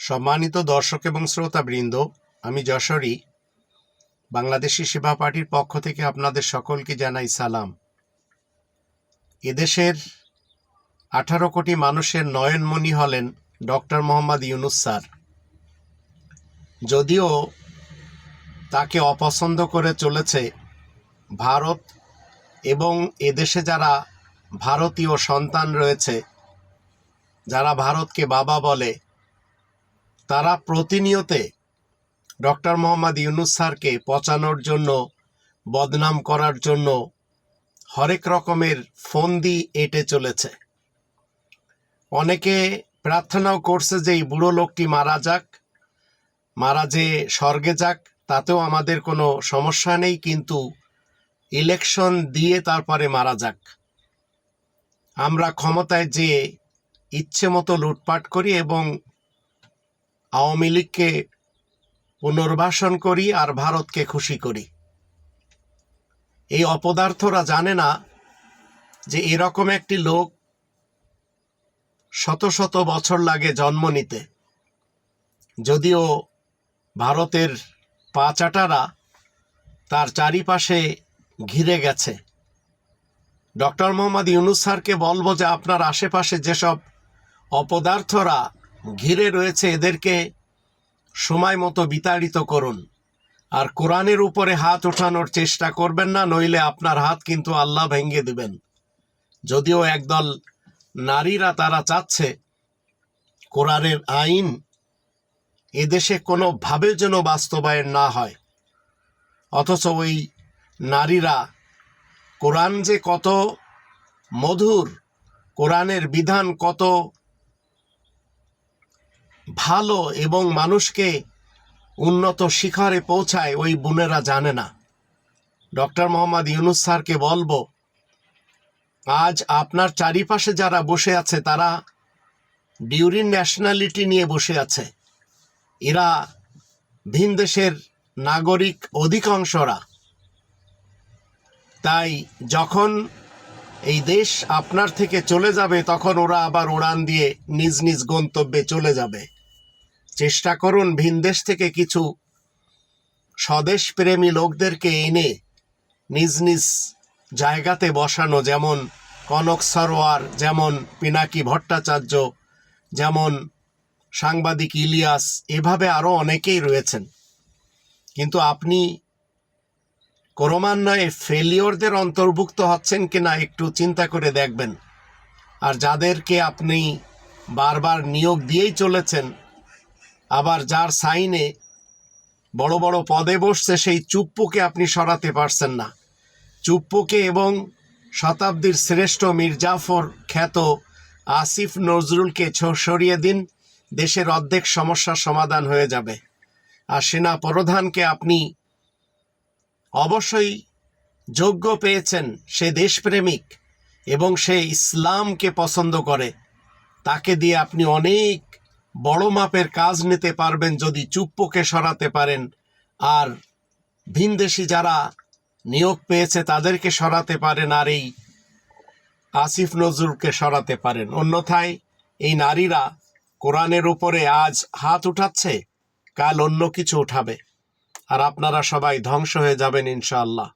সম্মানিত দর্শক এবং শ্রোতাবৃন্দ, আমি যশোরী, বাংলাদেশি সেবা পার্টির পক্ষ থেকে আপনাদের সকলকে জানাই সালাম। এদেশের আঠারো কোটি মানুষের নয়নমণি হলেন ডক্টর মোহাম্মদ ইউনুস স্যার। যদিও তাকে অপছন্দ করে চলেছে ভারত এবং এদেশে যারা ভারতীয় সন্তান রয়েছে, যারা ভারতকে বাবা বলে তারা প্রতিনিয়তে ডক্টর মোহাম্মদ ইউনুস স্যারকে পচানোর জন্য, বদনাম করার জন্য হরেক রকমের ফন্দি এঁটে চলেছে। অনেকে প্রার্থনাও করছে যে এই বুড়ো লোকটি মারা যাক, মারা যে স্বর্গে যাক, তাতেও আমাদের কোনো সমস্যা নেই, কিন্তু ইলেকশন দিয়ে তারপরে মারা যাক। আমরা ক্ষমতায় যে ইচ্ছে মতো লুটপাট করি এবং আওয়ামী লীগকে পুনর্বাসন করি আর ভারতকে খুশি করি। এই অপদার্থরা জানে না যে এরকম একটি লোক শত শত বছর লাগে জন্ম নিতে। যদিও ভারতের পাচাটারা তার চারিপাশে ঘিরে গেছে। ডক্টর মোহাম্মদ ইউনুস স্যারকে বলব যে আপনার আশেপাশে যেসব অপদার্থরা ঘিরে রয়েছে এদেরকে সময় মতো বিতাড়িত করুন। আর কোরআনের উপরে হাত ওঠানোর চেষ্টা করবেন না, নইলে আপনার হাত কিন্তু আল্লাহ ভেঙ্গে দিবেন। যদিও একদল নারীরা তারা চাচ্ছে কোরআনের আইন এদেশে কোনোভাবে যেন বাস্তবায়ন না হয়। অথচ ওই নারীরা কোরআন যে কত মধুর, কোরআনের বিধান কত ভালো এবং মানুষকে উন্নত শিখরে পৌঁছায় ওই বোনেরা জানে না। ডক্টর মোহাম্মদ ইউনুস স্যারকে বলব, আজ আপনার চারিপাশে যারা বসে আছে, তারা ডিউরিন ন্যাশনালিটি নিয়ে বসে আছে। এরা ভিন দেশের নাগরিক অধিকাংশরা। তাই যখন এই দেশ আপনার থেকে চলে যাবে, তখন ওরা আবার উড়ান দিয়ে নিজ নিজ গন্তব্যে চলে যাবে। চেষ্টা করুন ভিন দেশ থেকে কিছু স্বদেশ প্রেমী লোকদেরকে এনে নিজ নিজ জায়গাতে বসানো, যেমন কনক সরোয়ার, যেমন পিনাকি ভট্টাচার্য, যেমন সাংবাদিক ইলিয়াস, এভাবে আরও অনেকেই রয়েছেন। কিন্তু আপনি ক্রমান্বয়ে ফেলিওরদের অন্তর্ভুক্ত হচ্ছেন কিনা একটু চিন্তা করে দেখবেন। আর যাদেরকে আপনি বারবার নিয়োগ দিয়েই চলেছেন আবার যার সাইনে বড় বড় পদে বসছে, সেই চুপ্পুকে আপনি সরাতে পারছেন না। চুপ্পুকে এবং শতাব্দীর শ্রেষ্ঠ মির্জাফর খ্যাত আসিফ নজরুলকে সরিয়ে দিন, দেশের অর্ধেক সমস্যার সমাধান হয়ে যাবে। আর সেনা প্রধানকে আপনি অবশ্যই যোগ্য পেয়েছেন, সে দেশপ্রেমিক এবং সে ইসলামকে পছন্দ করে। তাকে দিয়ে আপনি অনেক বড় মাপের কাজ নিতে পারবেন যদি চুপ্পকে সরাতে পারেন। আর ভিনদেশি যারা নিয়োগ পেয়েছে তাদেরকে সরাতে পারেন আর এই আসিফ নজরুলকে সরাতে পারেন। অন্যথায় এই নারীরা কোরআনের উপরে আজ হাত উঠাচ্ছে, কাল অন্য কিছু উঠাবে। আর আপনারা সবাই ধ্বংস হয়ে যাবেন ইনশাআল্লাহ।